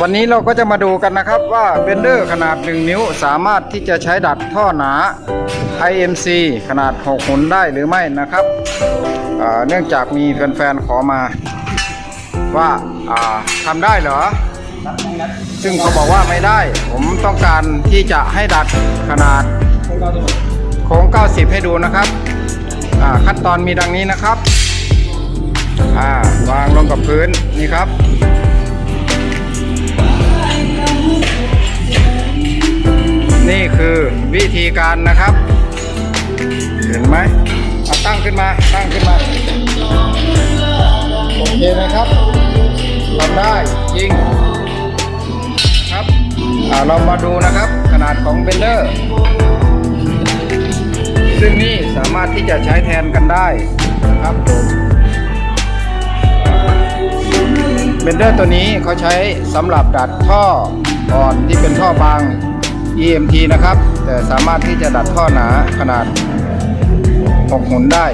วันนี้เราก็จะมาดูกันนะครับว่าเบนเดอร์ขนาด 1 นิ้วสามารถที่จะใช้ดัดท่อหนา IMC ขนาด 6หุ่นได้หรือไม่นะครับ เนื่องจากมีแฟนๆ ขอมาว่าทำได้เหรอ ซึ่งเขาบอกว่าไม่ได้ ผมต้องการที่จะให้ดัดขนาดโค้ง 90 ให้ดูนะครับขั้นตอนมีดังนี้นะครับ อ่าวางลงกับพื้นนี่ครับ นี่คือวิธีการนะครับ เห็นไหมเอาตั้งขึ้นมาตั้งขึ้นมาโอเคไหมครับทำได้จริงครับเรามาดูนะครับขนาดของเบนเดอร์ซึ่งนี่สามารถที่จะใช้แทนกันได้นะครับผม เบนเดอร์ตัวนี้เขาใช้สำหรับดัดท่ออ่อนที่เป็นท่อบาง EMT นะครับ แต่สามารถที่จะดัดท่อหนาขนาด6หุนได้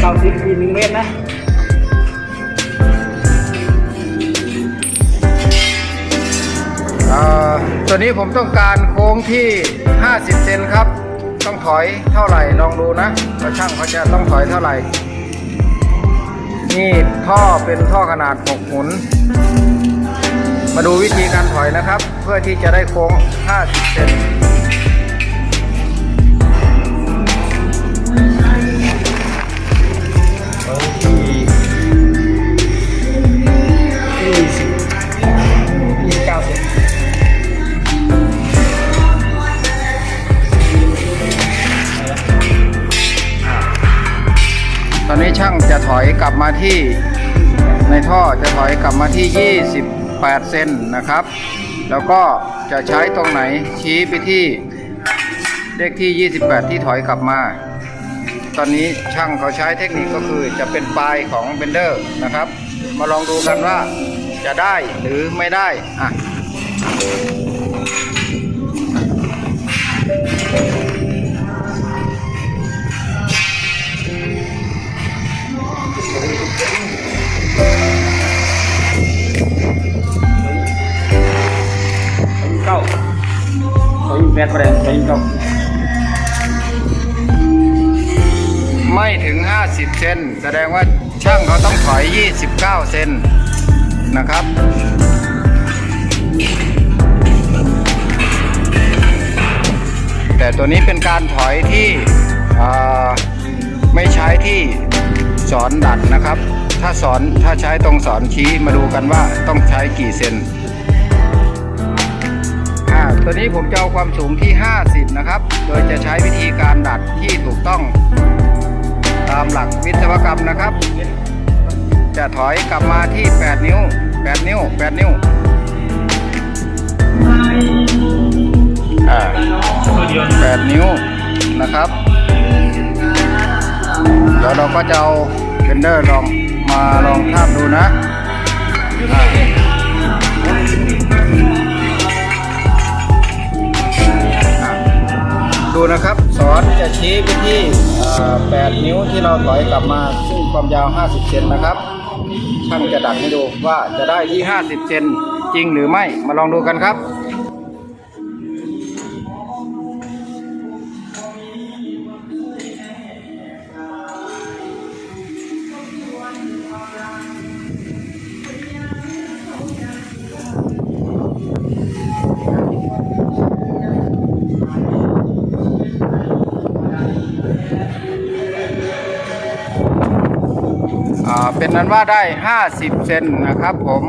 เก้าสิบปีหนึ่งเมตรนะ อ่า ตัวนี้ผมต้องการโค้งที่ 50 เซนครับ ต้องถอยเท่าไหร่ลองดูนะว่าช่างเขาจะต้องถอยเท่าไหร่ นี่ท่อเป็นท่อขนาด 6 หุน มาดูวิธีการถอยนะครับ เพื่อที่จะได้โค้ง 50 เซน อยกลับมาที่ในท่อจะถอยกลับมาที่ 28 เซนนะครับ แล้วก็จะใช้ตรงไหนชี้ไปที่เลขที่ 28 ที่ถอยกลับมา ตอนนี้ช่างเขาใช้เทคนิคก็คือจะเป็นปลายของเบนเดอร์นะครับ มาลองดูกันว่าจะได้หรือไม่ได้อะ แปดประเด็นเขายิงเก้าไม่ถึง 50 เซนแสดงว่าช่างเขาต้องถอย 29 เซนนะครับแต่ตัวนี้เป็นการถอยที่ไม่ใช้ที่สอนดัดนะครับ ถ้าสอนถ้าใช้ตรงสอนชี้มาดูกันว่าต้องใช้กี่เซน ตัวนี้ผมจะเอาความสูงที่ 50 นะครับ โดยจะใช้วิธีการดัดที่ถูกต้องตามหลักวิศวกรรมนะครับ จะถอยกลับมาที่ 8 นิ้ว 8 นิ้ว 8 นิ้วอ่า8นิ้วนะครับเดี๋ยวเราก็จะเอาเบนเดอร์ลองมาลองทาบดูนะ ชี้ไปที่8นิ้วที่เราถอยกลับมาซึ่งความยาว 50 เซนนะครับช่างจะดักให้ดูว่าจะได้ที่ 50 เซนจริงหรือไม่มาลองดูกันครับ เป็นนั้นว่าได้ 50 เซนนะครับผม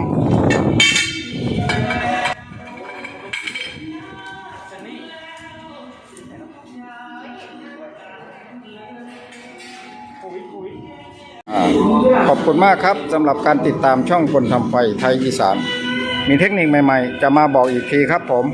ขอบคุณมากครับสำหรับการติดตามช่องคนทำไฟไทยอีสาน มีเทคนิคใหม่ๆ จะมาบอกอีกทีครับผม